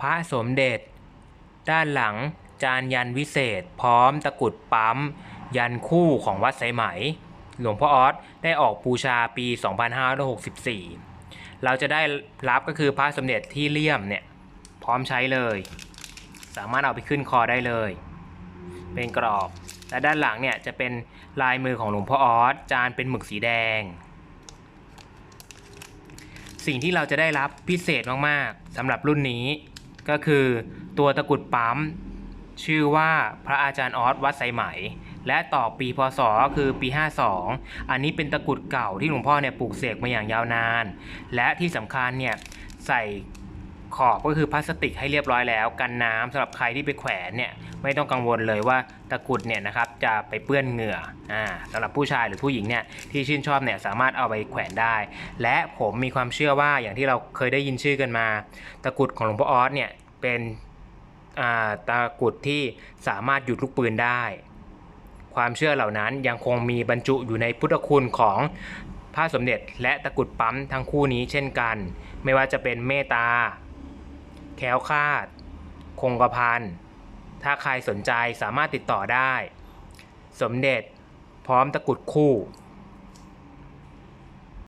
พระสมเด็จ ด้านหลังจานยันวิเศษ พร้อมตะกุดปั๊ม ยันคู่ของวัดสไหม หลวงพ่อออสได้ออกบูชาปี 2564 เราจะได้รับก็คือพระสมเด็จที่เลี่ยมเนี่ยพร้อมใช้เลย สามารถเอาไปขึ้นคอได้เลย เป็นกรอบ และด้านหลังเนี่ยจะเป็นลายมือของหลวงพ่อออสจานเป็นหมึกสีแดงสิ่งที่เราจะได้รับพิเศษมาก ๆสำหรับรุ่นนี้ ก็คือตัวตะกุดปั๊มชื่อว่าพระอาจารย์ออสวัดไซไหม และต่อปีพศก็คือปี 52 อันนี้เป็นตะกุดเก่าที่หลวงพ่อเนี่ยปลูกเสกมาอย่างยาวนาน และที่สำคัญเนี่ยใส่ขอบก็คือพลาสติกให้เรียบร้อยแล้ว กันน้ำสำหรับใครที่ไปแขวนเนี่ยไม่ต้องกังวลเลยว่าตะกุดเนี่ยนะครับ จะไปเปื้อนเหงื่ออ่าสำหรับผู้ชายหรือผู้หญิงเนี่ยที่ชื่นชอบเนี่ยสามารถเอาไปแขวนได้ และผมมีความเชื่อว่าอย่างที่เราเคยได้ยินชื่อกันมา ตะกุดของหลวงพ่อออสเนี่ยเป็นตะกุดที่สามารถหยุดลูกปืนได้ ความเชื่อเหล่านั้นยังคงมีบรรจุอยู่ในพุทธคุณของพระสมเด็จ และตะกุดปั๊มทั้งคู่นี้เช่นกัน ไม่ว่าจะเป็นเมตตาแคล้วคาด คงกระพันถ้าใครสนใจสามารถติดต่อได้ สมเด็จ พร้อมตะกุดคู่